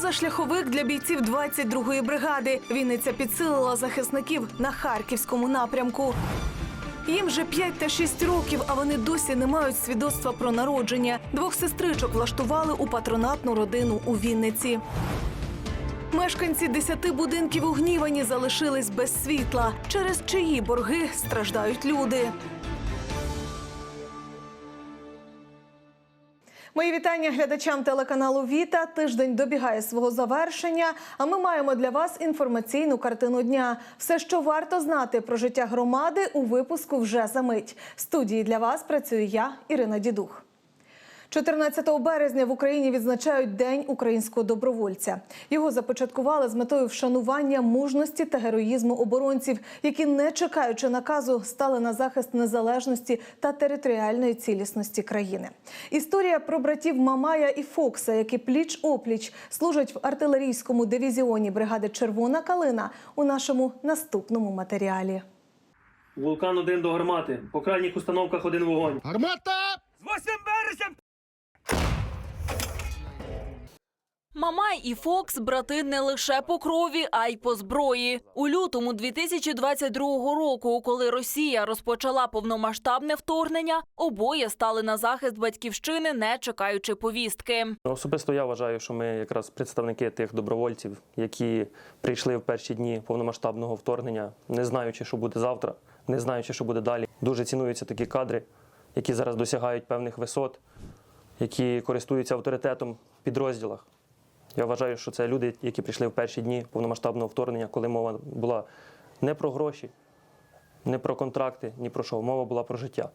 Позашляховик для бійців 22-ї бригади. Вінниця підсилила захисників на харківському напрямку. Їм вже 5 та 6 років, а вони досі не мають свідоцтва про народження. Двох сестричок влаштували у патронатну родину у Вінниці. Мешканці десяти будинків у Гнівані залишились без світла. Через чиї борги страждають люди. Мої вітання глядачам телеканалу Віта. Тиждень добігає свого завершення. А ми маємо для вас інформаційну картину дня. Все, що варто знати про життя громади, у випуску вже за мить. В студії для вас працюю я, Ірина Дідух. 14 березня в Україні відзначають День українського добровольця. Його започаткували з метою вшанування мужності та героїзму оборонців, які, не чекаючи наказу, стали на захист незалежності та територіальної цілісності країни. Історія про братів Мамая і Фокса, які пліч опліч служать в артилерійському дивізіоні бригади Червона калина у нашому наступному матеріалі. Вулкан один до гармати. По крайніх установках один вогонь. Гармата! Мамай і Фокс брати не лише по крові, а й по зброї. У лютому 2022 року, коли Росія розпочала повномасштабне вторгнення, обоє стали на захист батьківщини, не чекаючи повістки. Особисто я вважаю, що ми якраз представники тих добровольців, які прийшли в перші дні повномасштабного вторгнення, не знаючи, що буде завтра, не знаючи, що буде далі. Дуже цінуються такі кадри, які зараз досягають певних висот, які користуються авторитетом в підрозділах. Я вважаю, що це люди, які прийшли в перші дні повномасштабного вторгнення, коли мова була не про гроші, не про контракти, ні про що. Мова була про життя.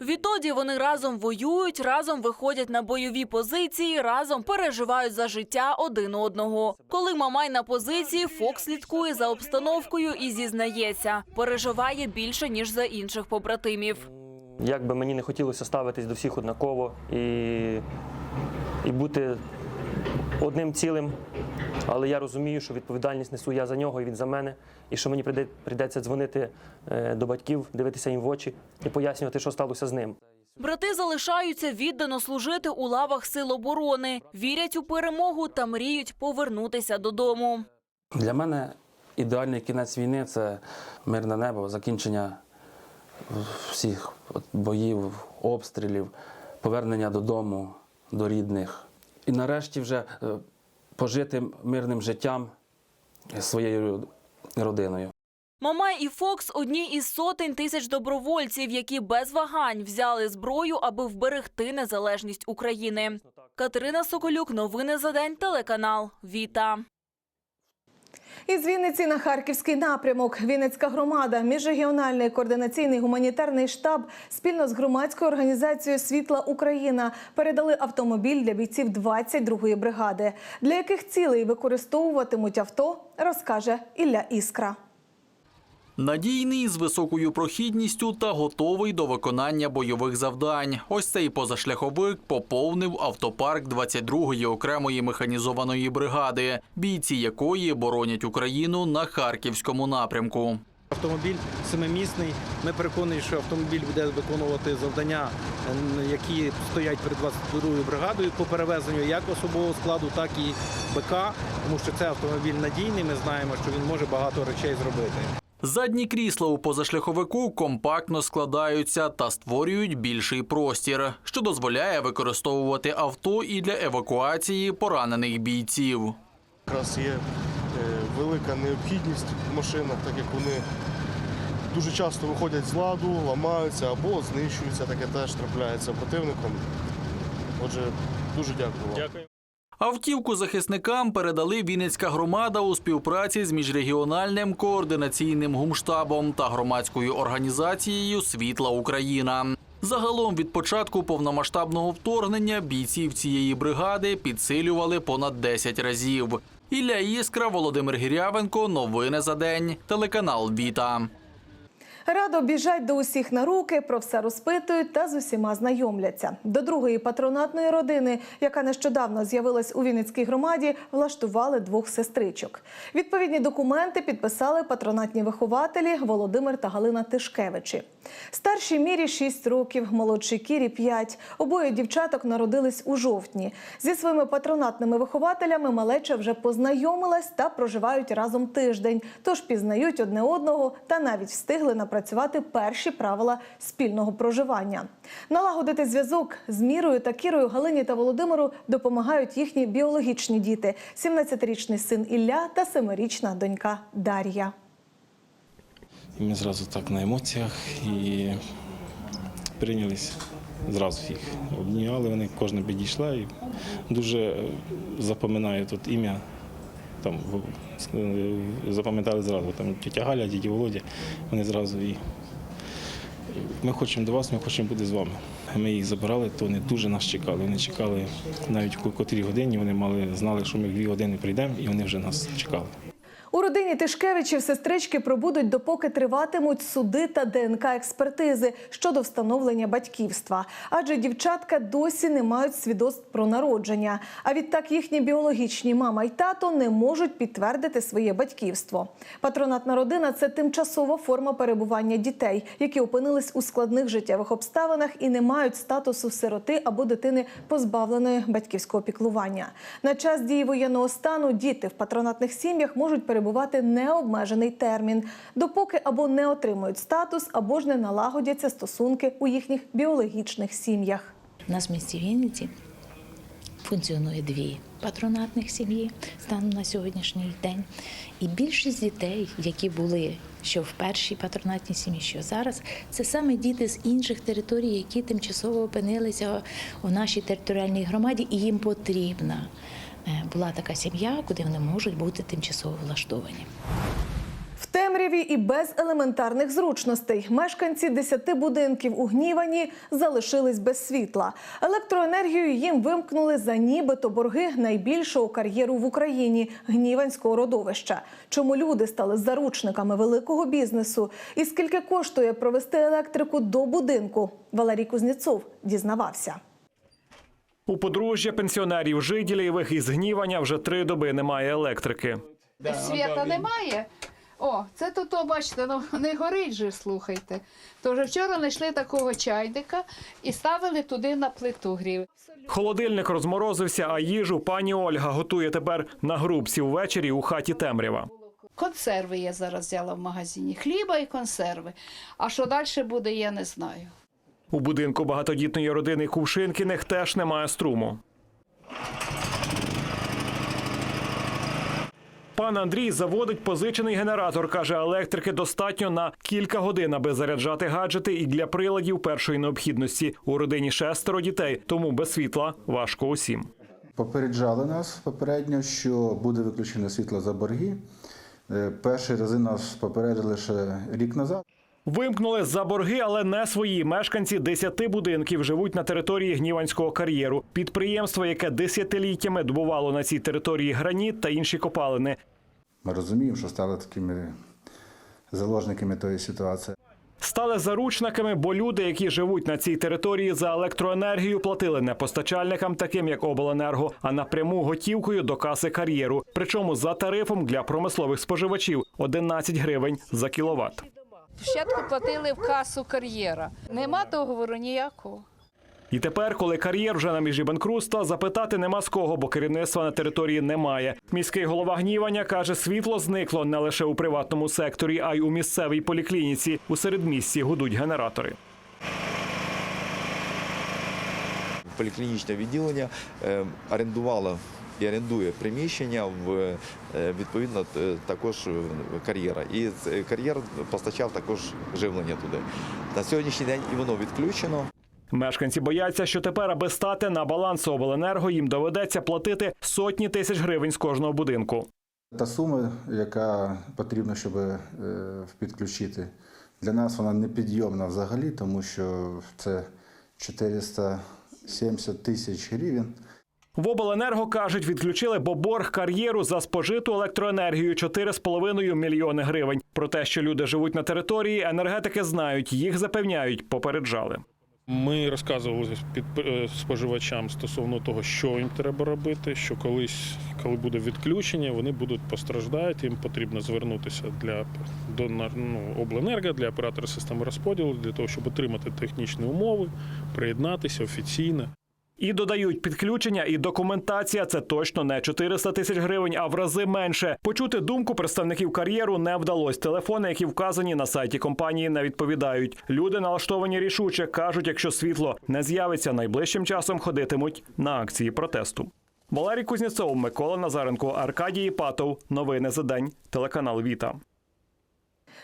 Відтоді вони разом воюють, разом виходять на бойові позиції, разом переживають за життя один одного. Коли Мамай на позиції, Фокс слідкує за обстановкою і зізнається, переживає більше ніж за інших побратимів. Як би мені не хотілося ставитись до всіх однаково і, і бути одним цілим, але я розумію, що відповідальність несу я за нього і він за мене, і що мені прийде- прийдеться дзвонити е, до батьків, дивитися їм в очі і пояснювати, що сталося з ним. Брати залишаються віддано служити у лавах сил оборони, вірять у перемогу та мріють повернутися додому. Для мене ідеальний кінець війни це мирне небо, закінчення всіх боїв, обстрілів, повернення додому, до рідних. І нарешті вже е, пожити мирним життям своєю родиною. Мамай і Фокс одні із сотень тисяч добровольців, які без вагань взяли зброю, аби вберегти незалежність України. Катерина Соколюк, новини за день, телеканал Віта. Із Вінниці на Харківський напрямок. Вінницька громада, міжрегіональний координаційний гуманітарний штаб спільно з громадською організацією Світла Україна передали автомобіль для бійців 22-ї бригади. Для яких цілей використовуватимуть авто, розкаже Ілля Іскра. Надійний з високою прохідністю та готовий до виконання бойових завдань. Ось цей позашляховик поповнив автопарк 22-ї окремої механізованої бригади, бійці якої боронять Україну на харківському напрямку. Автомобіль семимісний. Ми переконані, що автомобіль буде виконувати завдання, які стоять перед 22-ю бригадою по перевезенню як особового складу, так і БК, тому що це автомобіль надійний. Ми знаємо, що він може багато речей зробити. Задні крісла у позашляховику компактно складаються та створюють більший простір, що дозволяє використовувати авто і для евакуації поранених бійців. якраз є е, велика необхідність в машинах, так як вони дуже часто виходять з ладу, ламаються або знищуються, таке теж трапляється противником. Отже, дуже дякую вам. Автівку захисникам передали Вінницька громада у співпраці з міжрегіональним координаційним гумштабом та громадською організацією Світла Україна. Загалом від початку повномасштабного вторгнення бійців цієї бригади підсилювали понад 10 разів. Ілля Іскра, Володимир Гірявенко. Новини за день. Телеканал Віта. Радо біжать до усіх на руки, про все розпитують та з усіма знайомляться. До другої патронатної родини, яка нещодавно з'явилась у Вінницькій громаді, влаштували двох сестричок. Відповідні документи підписали патронатні вихователі Володимир та Галина Тишкевичі. Старшій мірі 6 років, молодшій Кірі 5. Обоє дівчаток народились у жовтні. Зі своїми патронатними вихователями малеча вже познайомилась та проживають разом тиждень. Тож пізнають одне одного та навіть встигли напрацювати перші правила спільного проживання. Налагодити зв'язок з Мірою та Кірою Галині та Володимиру допомагають їхні біологічні діти: 17-річний син Ілля та 7-річна донька Дар'я. Ми зразу так на емоціях і прийнялись зразу їх. Обнімали, вони кожна підійшла і дуже запам'ятаю тут ім'я. Там запам'ятали зразу. Там тітя Галя, діді Володя, вони зразу і ми хочемо до вас, ми хочемо бути з вами. Ми їх забирали, то вони дуже нас чекали. Вони чекали навіть котрій годині, вони мали, знали, що ми дві години прийдемо, і вони вже нас чекали. У родині Тишкевичів сестрички пробудуть, допоки триватимуть суди та ДНК-експертизи щодо встановлення батьківства. Адже дівчатка досі не мають свідоцтв про народження. А відтак їхні біологічні мама й тато не можуть підтвердити своє батьківство. Патронатна родина це тимчасова форма перебування дітей, які опинились у складних життєвих обставинах і не мають статусу сироти або дитини позбавленої батьківського піклування. На час дії воєнного стану діти в патронатних сім'ях можуть перебувати необмежений термін, допоки або не отримують статус, або ж не налагодяться стосунки у їхніх біологічних сім'ях. У нас в місті Вінниці функціонує дві патронатних сім'ї станом на сьогоднішній день. І більшість дітей, які були що в першій патронатній сім'ї, що зараз, це саме діти з інших територій, які тимчасово опинилися у нашій територіальній громаді, і їм потрібна була така сім'я, куди вони можуть бути тимчасово влаштовані. В темряві і без елементарних зручностей мешканці десяти будинків у Гнівані залишились без світла. Електроенергію їм вимкнули за нібито борги найбільшого кар'єру в Україні гніванського родовища. Чому люди стали заручниками великого бізнесу? І скільки коштує провести електрику до будинку? Валерій Кузнєцов дізнавався. У подружжя пенсіонерів Жиділєвих із гнівання вже три доби немає електрики. Свята немає. О, це тут, о, бачите, ну не горить же, слухайте. То вже вчора знайшли такого чайника і ставили туди на плиту грів. Холодильник розморозився, а їжу пані Ольга готує тепер на грубці ввечері у хаті темрява. Консерви я зараз взяла в магазині. Хліба і консерви. А що далі буде, я не знаю. У будинку багатодітної родини Кувшинкіних теж немає струму. Пан Андрій заводить позичений генератор. каже, електрики достатньо на кілька годин, аби заряджати гаджети і для приладів першої необхідності. У родині шестеро дітей, тому без світла важко усім. Попереджали нас попередньо, що буде виключено світло за борги. Е, Перші рази нас попередили ще рік назад. Вимкнули за борги, але не свої. Мешканці десяти будинків живуть на території гніванського кар'єру. Підприємство, яке десятиліттями добувало на цій території граніт та інші копалини. Ми розуміємо, що стали такими заложниками тої ситуації. Стали заручниками, бо люди, які живуть на цій території за електроенергію, платили не постачальникам, таким як обленерго, а напряму готівкою до каси кар'єру. Причому за тарифом для промислових споживачів 11 гривень за кіловат. Спочатку платили в касу кар'єра. Нема договору ніякого. І тепер, коли кар'єр вже на межі банкрутства, запитати нема з кого, бо керівництва на території немає. Міський голова гнівання каже, світло зникло не лише у приватному секторі, а й у місцевій поліклініці. У середмісті гудуть генератори. поліклінічне відділення е, орендувало і орендує приміщення в е, відповідно е, також е, кар'єра. І кар'єр постачав також живлення туди. На сьогоднішній день і воно відключено. Мешканці бояться, що тепер, аби стати на баланс обленерго, їм доведеться платити сотні тисяч гривень з кожного будинку. Та сума, яка потрібна, щоб підключити, для нас вона непідйомна взагалі, тому що це 470 тисяч гривень. В обленерго кажуть, відключили бо борг кар'єру за спожиту електроенергію 4,5 мільйони гривень. Про те, що люди живуть на території, енергетики знають, їх запевняють, попереджали. Ми розказували під е, споживачам стосовно того, що їм треба робити, що колись, коли буде відключення, вони будуть постраждають. Їм потрібно звернутися для до ну, обленерго, для оператора системи розподілу, для того, щоб отримати технічні умови, приєднатися офіційно. І додають підключення і документація. Це точно не 400 тисяч гривень, а в рази менше. Почути думку представників кар'єру не вдалося. Телефони, які вказані на сайті компанії, не відповідають. Люди налаштовані рішуче кажуть, якщо світло не з'явиться найближчим часом, ходитимуть на акції протесту. Валерій Кузнєцов, Микола Назаренко, Аркадій Іпатов. Новини за день. Телеканал Віта.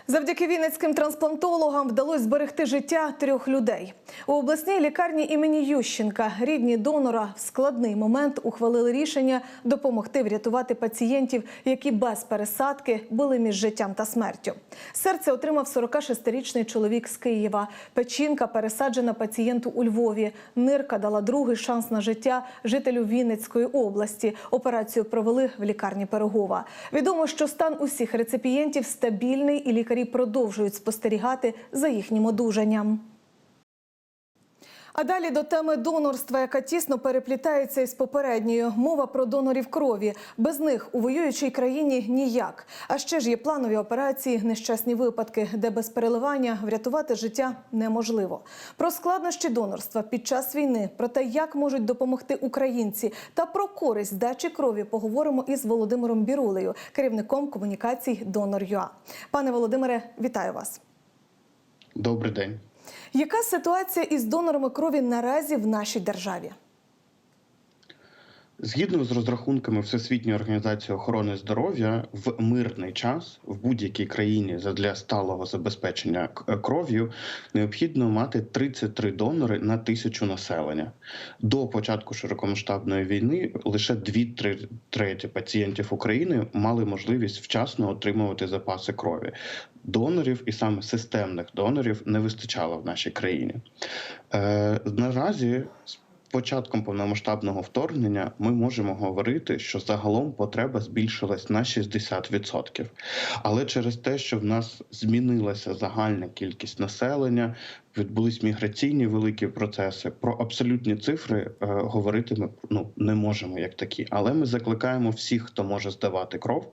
Завдяки вінницьким трансплантологам вдалося зберегти життя трьох людей. У обласній лікарні імені Ющенка рідні донора в складний момент ухвалили рішення допомогти врятувати пацієнтів, які без пересадки були між життям та смертю. Серце отримав 46-річний чоловік з Києва. Печінка пересаджена пацієнту у Львові. Нирка дала другий шанс на життя жителю Вінницької області. Операцію провели в лікарні Пирогова. Відомо, що стан усіх реципієнтів стабільний, і лікарі продовжують спостерігати за їхнім одужанням. А далі до теми донорства, яка тісно переплітається із попередньою. Мова про донорів крові. Без них у воюючій країні ніяк. А ще ж є планові операції, нещасні випадки, де без переливання врятувати життя неможливо. Про складнощі донорства під час війни, про те, як можуть допомогти українці, та про користь здачі крові поговоримо із Володимиром Бірулею, керівником комунікацій Донор.ЮА. Пане Володимире, вітаю вас. Добрий день. Яка ситуація із донорами крові наразі в нашій державі? Згідно з розрахунками Всесвітньої організації охорони здоров'я, в мирний час в будь-якій країні для сталого забезпечення кров'ю необхідно мати 33 донори на тисячу населення. До початку широкомасштабної війни лише 2 треті пацієнтів України мали можливість вчасно отримувати запаси крові. Донорів і саме системних донорів не вистачало в нашій країні. Е, наразі початком повномасштабного вторгнення ми можемо говорити, що загалом потреба збільшилась на 60%. Але через те, що в нас змінилася загальна кількість населення, відбулись міграційні великі процеси. Про абсолютні цифри е, говорити ми ну не можемо як такі. Але ми закликаємо всіх, хто може здавати кров,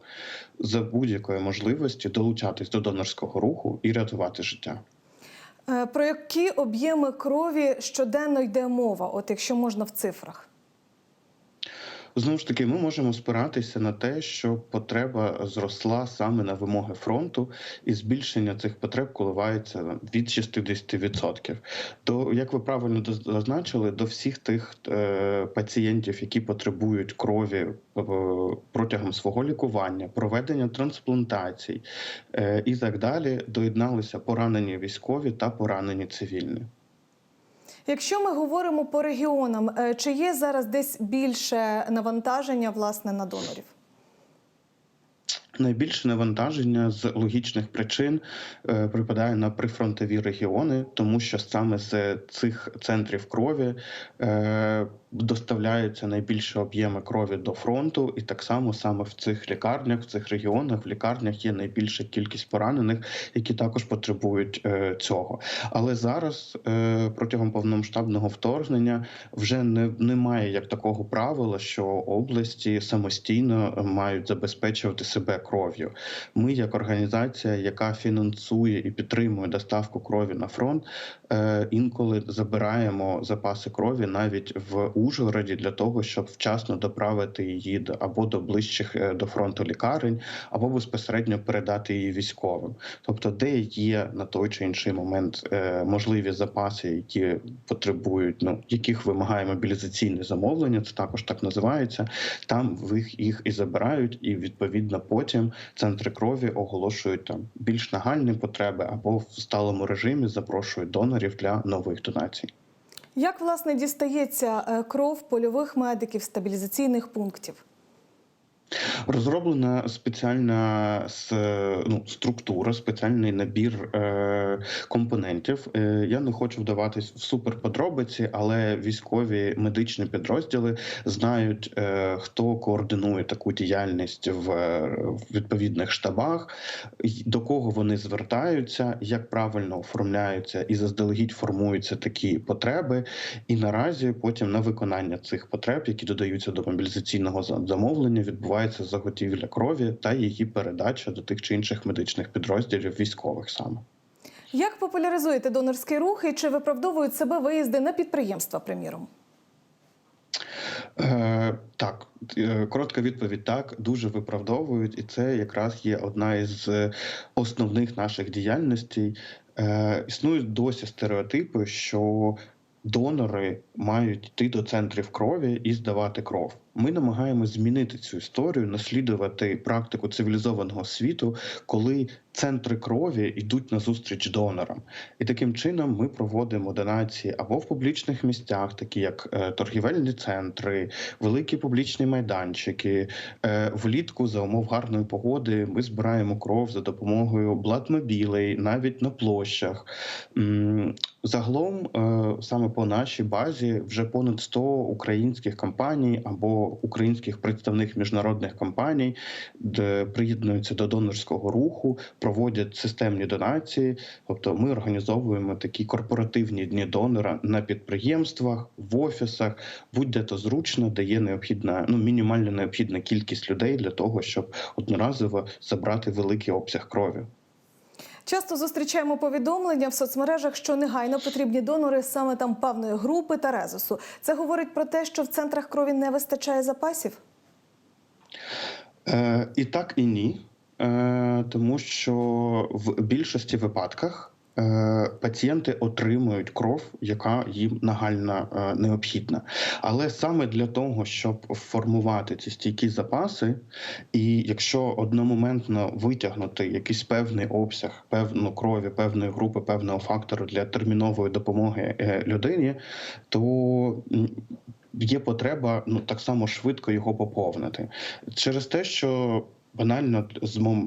за будь-якої можливості долучатись до донорського руху і рятувати життя. Е, Про які об'єми крові щоденно йде мова, от якщо можна в цифрах? Знову ж таки, ми можемо спиратися на те, що потреба зросла саме на вимоги фронту, і збільшення цих потреб коливається від 60%. То, як ви правильно зазначили, до всіх тих е, пацієнтів, які потребують крові е, протягом свого лікування, проведення трансплантацій е, і так далі, доєдналися поранені військові та поранені цивільні. Якщо ми говоримо по регіонам, е, чи є зараз десь більше навантаження власне на донорів? Найбільше навантаження з логічних причин е, припадає на прифронтові регіони, тому що саме з цих центрів крові е, доставляються найбільші об'єми крові до фронту, і так само саме в цих лікарнях, в цих регіонах, в лікарнях є найбільша кількість поранених, які також потребують е, цього. Але зараз е, протягом повномасштабного вторгнення вже не немає як такого правила, що області самостійно мають забезпечувати себе кров'ю. Ми, як організація, яка фінансує і підтримує доставку крові на фронт, е, інколи забираємо запаси крові навіть в Ужгороді для того, щоб вчасно доправити її або до ближчих е, до фронту лікарень, або безпосередньо передати її військовим. Тобто, де є на той чи інший момент е, можливі запаси, які потребують, ну яких вимагає мобілізаційне замовлення, це також так називається. Там їх їх і забирають, і відповідно потім центри крові оголошують там більш нагальні потреби або в сталому режимі запрошують донорів для нових донацій. Як власне дістається е, кров польових медиків стабілізаційних пунктів? Розроблена спеціальна ну, структура, спеціальний набір е, компонентів. Е, я не хочу вдаватись в суперподробиці, але військові медичні підрозділи знають, е, хто координує таку діяльність в, в відповідних штабах, до кого вони звертаються, як правильно оформляються і заздалегідь формуються такі потреби. І наразі потім на виконання цих потреб, які додаються до мобілізаційного замовлення, відбувається заготівля крові та її передача до тих чи інших медичних підрозділів військових саме. Як популяризуєте донорський рух і чи виправдовують себе виїзди на підприємства, приміром? Е, так, е, коротка відповідь так, дуже виправдовують, і це якраз є одна із е, основних наших діяльностей. Е, існують досі стереотипи, що донори мають йти до центрів крові і здавати кров. Ми намагаємося змінити цю історію, наслідувати практику цивілізованого світу, коли центри крові йдуть на зустріч донорам. І таким чином ми проводимо донації або в публічних місцях, такі як е, торгівельні центри, великі публічні майданчики. Е, влітку за умов гарної погоди ми збираємо кров за допомогою бладмобілей, навіть на площах. Загалом, е, саме по нашій базі, вже понад 100 українських компаній або українських представних міжнародних компаній, де приєднуються до донорського руху, проводять системні донації. Тобто, ми організовуємо такі корпоративні дні донора на підприємствах, в офісах, будь-де то зручно, де є необхідна, ну мінімально необхідна кількість людей для того, щоб одноразово забрати великий обсяг крові. Часто зустрічаємо повідомлення в соцмережах, що негайно потрібні донори саме там певної групи та резусу. Це говорить про те, що в центрах крові не вистачає запасів. Е, і так, і ні. Е, тому що в більшості випадках пацієнти отримують кров, яка їм нагально е, необхідна. Але саме для того, щоб формувати ці стійкі запаси, і якщо одномоментно витягнути якийсь певний обсяг, певну крові, певної групи, певного фактору для термінової допомоги е, людині, то є потреба ну так само швидко його поповнити через те, що банально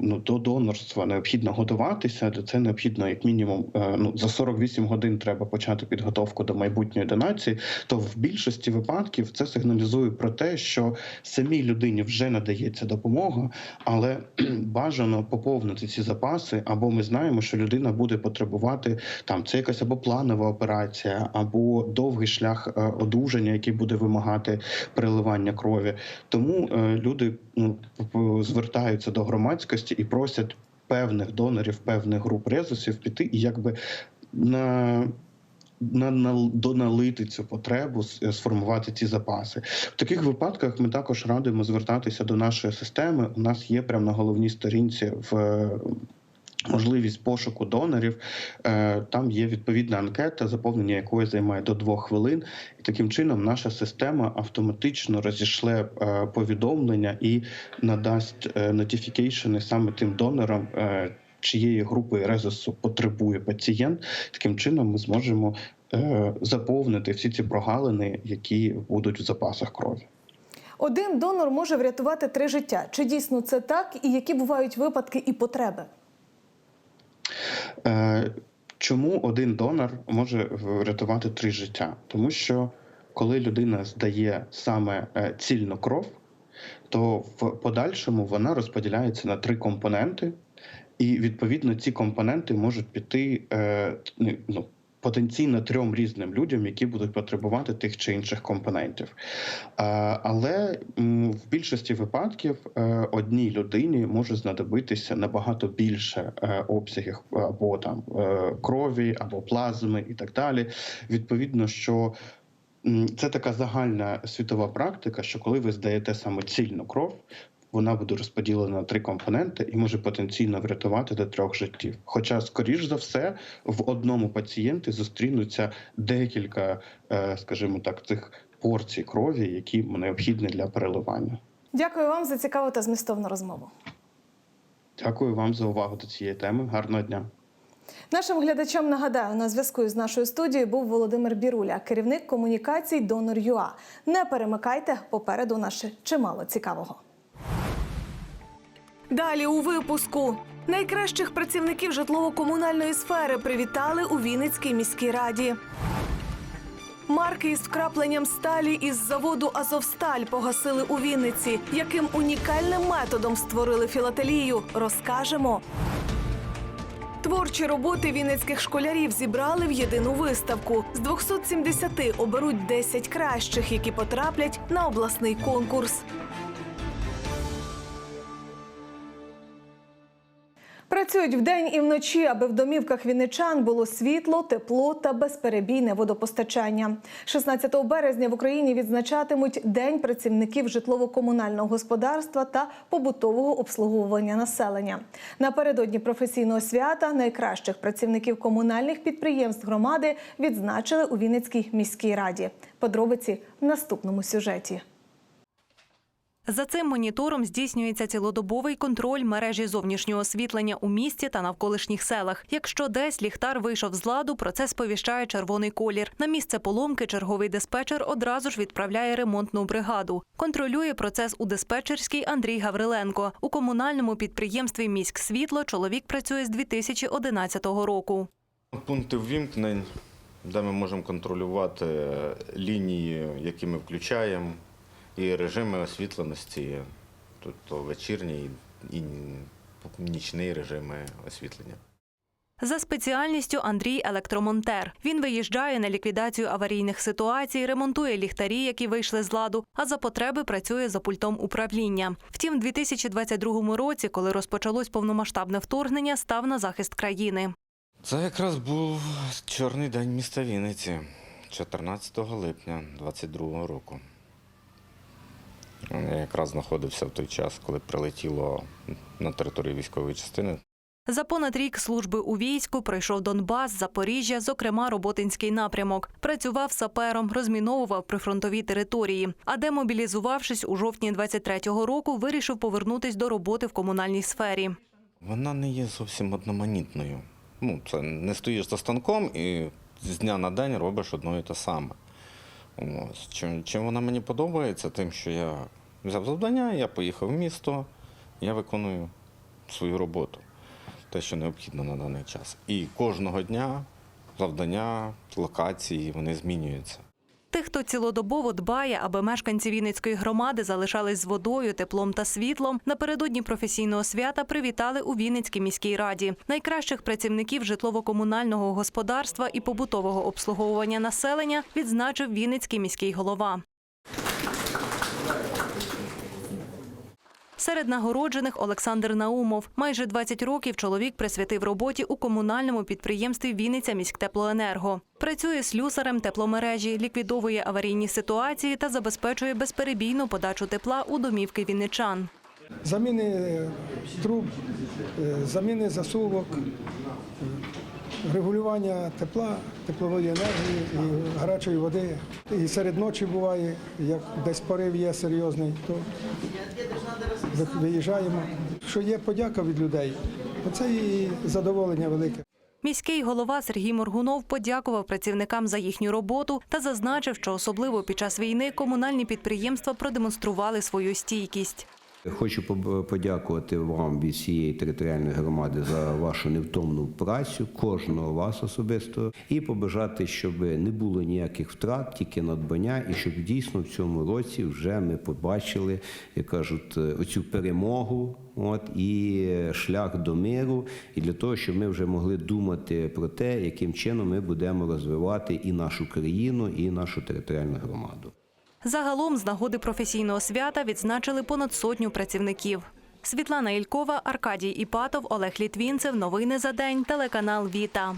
ну, до донорства необхідно готуватися. До це необхідно як мінімум е, ну за 48 годин треба почати підготовку до майбутньої донації. То в більшості випадків це сигналізує про те, що самій людині вже надається допомога, але бажано поповнити ці запаси, або ми знаємо, що людина буде потребувати там це якась або планова операція, або довгий шлях е, одужання, який буде вимагати переливання крові. Тому е, люди ну, п- звертаються до громадськості і просять певних донорів, певних груп резусів піти і якби на. На, на доналити цю потребу, сформувати ці запаси. В таких випадках ми також радимо звертатися до нашої системи. У нас є прямо на головній сторінці в е, можливість пошуку донорів. Е, Там є відповідна анкета, заповнення якої займає до двох хвилин. І таким чином наша система автоматично розійшле е, повідомлення і надасть е, нотіфікейшени саме тим донорам. е, Чиєї групи резусу потребує пацієнт, таким чином ми зможемо е, заповнити всі ці прогалини, які будуть в запасах крові. Один донор може врятувати три життя. Чи дійсно це так? І які бувають випадки і потреби? Е, Чому один донор може врятувати три життя? Тому що коли людина здає саме е, цільну кров, то в подальшому вона розподіляється на три компоненти, і відповідно ці компоненти можуть піти е, ну, потенційно трьом різним людям, які будуть потребувати тих чи інших компонентів. Е, Але в більшості випадків е, одній людині може знадобитися набагато більше е, обсягів або там е, крові, або плазми і так далі. Відповідно, що це така загальна світова практика, що коли ви здаєте саме цільну кров. Вона буде розподілена на три компоненти і може потенційно врятувати до трьох життів. Хоча, скоріш за все, в одному пацієнті зустрінуться декілька, е, скажімо так, цих порцій крові, які необхідні для переливання. Дякую вам за цікаву та змістовну розмову. Дякую вам за увагу до цієї теми. Гарного дня. Нашим глядачам нагадаю, на зв'язку з нашою студією був Володимир Біруля, керівник комунікацій Донор.ЮА. Не перемикайте попереду наше чимало цікавого. Далі у випуску. Найкращих працівників житлово-комунальної сфери привітали у Вінницькій міській раді. Марки із вкрапленням сталі із заводу Азовсталь погасили у Вінниці. Яким унікальним методом створили філателію, розкажемо. Творчі роботи вінницьких школярів зібрали в єдину виставку. З 270 оберуть 10 кращих, які потраплять на обласний конкурс. Працюють вдень і вночі, аби в домівках вінничан було світло, тепло та безперебійне водопостачання. 16 березня в Україні відзначатимуть День працівників житлово-комунального господарства та побутового обслуговування населення. Напередодні професійного свята найкращих працівників комунальних підприємств громади відзначили у Вінницькій міській раді. Подробиці в наступному сюжеті. За цим монітором здійснюється цілодобовий контроль мережі зовнішнього освітлення у місті та навколишніх селах. Якщо десь ліхтар вийшов з ладу, про це сповіщає червоний колір. На місце поломки черговий диспетчер одразу ж відправляє ремонтну бригаду. Контролює процес у диспетчерській Андрій Гавриленко. У комунальному підприємстві Міськ світло чоловік працює з 2011 року. Пункти ввімкнень, де ми можемо контролювати лінії, які ми включаємо, і режими освітленості, тобто вечірній і нічний режими освітлення. За спеціальністю Андрій електромонтер. Він виїжджає на ліквідацію аварійних ситуацій, ремонтує ліхтарі, які вийшли з ладу, а за потреби працює за пультом управління. Втім, у 2022 році, коли розпочалось повномасштабне вторгнення, став на захист країни. Це якраз був чорний день міста Вінниці, 14 липня 22 року. Я якраз знаходився в той час, коли прилетіло на територію військової частини. За понад рік служби у війську пройшов Донбас, Запоріжжя, зокрема Роботинський напрямок. Працював сапером, розміновував прифронтові території. А демобілізувавшись у жовтні 23-го року, вирішив повернутись до роботи в комунальній сфері. Вона не є зовсім одноманітною. Ну, це не стоїш за станком і з дня на день робиш одно і те саме. Ось. Чим, чим вона мені подобається, тим, що я взяв завдання, я поїхав в місто, я виконую свою роботу, те, що необхідно на даний час. І кожного дня завдання, локації вони змінюються. Тих, хто цілодобово дбає, аби мешканці Вінницької громади залишались з водою, теплом та світлом, напередодні професійного свята привітали у Вінницькій міській раді. Найкращих працівників житлово-комунального господарства і побутового обслуговування населення відзначив Вінницький міський голова. Серед нагороджених Олександр Наумов. Майже 20 років чоловік присвятив роботі у комунальному підприємстві Вінниця міськтеплоенерго. Працює слюсарем тепломережі, ліквідовує аварійні ситуації та забезпечує безперебійну подачу тепла у домівки вінничан. Заміни е, труб, е, заміни засувок, регулювання тепла, теплової енергії і гарячої води. І серед ночі буває, як десь порив є серйозний, то ви- виїжджаємо. Що є подяка від людей, це і задоволення велике. Міський голова Сергій Моргунов подякував працівникам за їхню роботу та зазначив, що особливо під час війни комунальні підприємства продемонстрували свою стійкість. Хочу подякувати вам від всієї територіальної громади за вашу невтомну працю, кожного вас особисто, і побажати, щоб не було ніяких втрат, тільки надбання, і щоб дійсно в цьому році вже ми побачили, як кажуть, оцю перемогу. От і шлях до миру, і для того, щоб ми вже могли думати про те, яким чином ми будемо розвивати і нашу країну, і нашу територіальну громаду. Загалом з нагоди професійного свята відзначили понад сотню працівників. Світлана Ількова, Аркадій Іпатов, Олег Літвінцев. Новини за день. Телеканал Віта.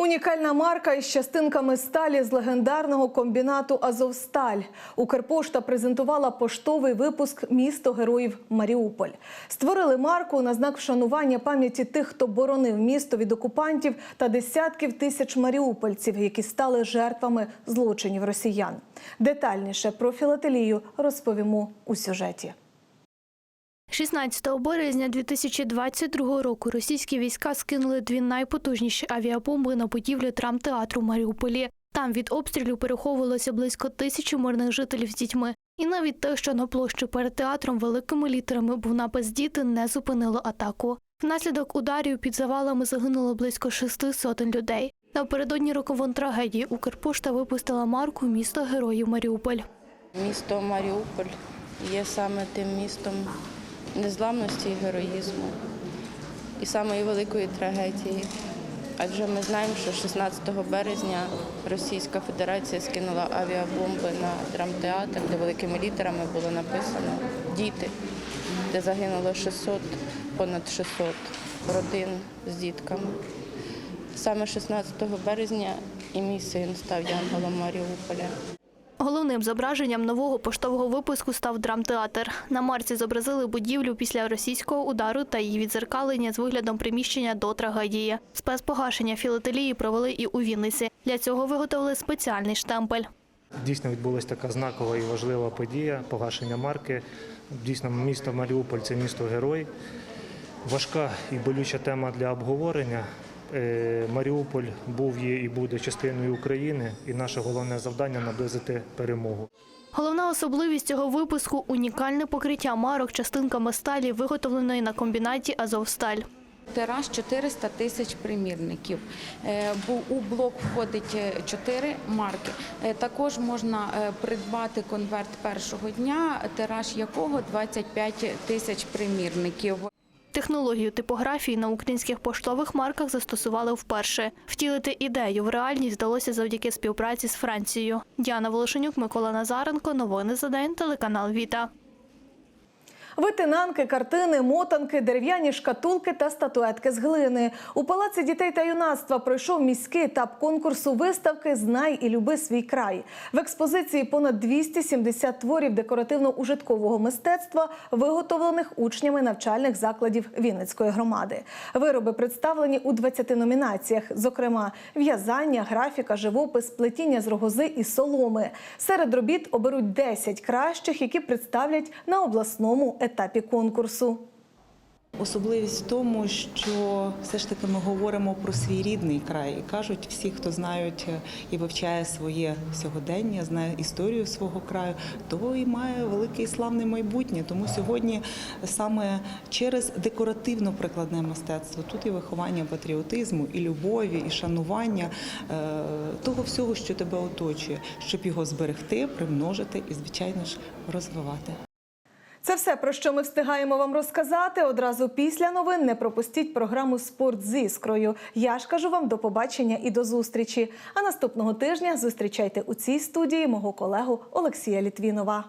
Унікальна марка із частинками сталі з легендарного комбінату Азовсталь. Укрпошта презентувала поштовий випуск Місто героїв Маріуполь. Створили марку на знак вшанування пам'яті тих, хто боронив місто від окупантів та десятків тисяч маріупольців, які стали жертвами злочинів росіян. Детальніше про філателію розповімо у сюжеті. 16 березня 2022 року російські війська скинули дві найпотужніші авіабомби на будівлю драмтеатру в Маріуполі. Там від обстрілів переховувалося близько тисячі мирних жителів з дітьми. І навіть те, що на площі перед театром великими літерами був напис Діти не зупинило атаку. Внаслідок ударів під завалами загинуло близько шести сотень людей. Напередодні роковин трагедії Укрпошта випустила марку Місто героїв Маріуполь. Місто Маріуполь є саме тим містом незламності і героїзму і самої великої трагедії. Адже ми знаємо, що 16 березня Російська Федерація скинула авіабомби на драмтеатр, де великими літерами було написано Діти, де загинуло 600, понад 600 родин з дітками. Саме 16 березня і мій син став янголом Маріуполя. Головним зображенням нового поштового випуску став драмтеатр. На марці зобразили будівлю після російського удару та її відзеркалення з виглядом приміщення до трагедії. Спецпогашення філателії провели і у Вінниці. Для цього виготовили спеціальний штемпель. Дійсно відбулася така знакова і важлива подія погашення марки. Дійсно, місто Маріуполь це місто герой. Важка і болюча тема для обговорення. Е, Маріуполь був, є і буде частиною України, і наше головне завдання наблизити перемогу. Головна особливість цього випуску унікальне покриття марок частинками сталі, виготовленої на комбінаті Азовсталь. Тираж 400 тисяч примірників. Е, бу- У блок входить 4 марки. Е, Також можна придбати конверт першого дня, тираж якого 25 тисяч примірників. Технологію типографії на українських поштових марках застосували вперше. Втілити ідею в реальність вдалося завдяки співпраці з Францією. Діана Волошенюк, Микола Назаренко. Новини за день. Телеканал Віта. Витинанки, картини, мотанки, дерев'яні шкатулки та статуетки з глини. У палаці дітей та юнацтва пройшов міський етап конкурсу виставки Знай і люби свій край. В експозиції понад 270 творів декоративно-ужиткового мистецтва, виготовлених учнями навчальних закладів Вінницької громади. Вироби представлені у 20 номінаціях, зокрема в'язання, графіка, живопис, плетіння з рогози і соломи. Серед робіт оберуть 10 кращих, які представлять на обласному етапі конкурсу. Особливість в тому, що все ж таки ми говоримо про свій рідний край. І кажуть всі, хто знають і вивчає своє сьогодення, знає історію свого краю, то і має велике і славне майбутнє. Тому сьогодні саме через декоративно-прикладне мистецтво тут і виховання патріотизму, і любові, і шанування е, того всього, що тебе оточує, щоб його зберегти, примножити і, звичайно ж, розвивати. Це все, про що ми встигаємо вам розказати. Одразу після новин не пропустіть програму Спорт з іскрою. Я ж кажу вам до побачення і до зустрічі. А наступного тижня зустрічайте у цій студії мого колегу Олексія Літвінова.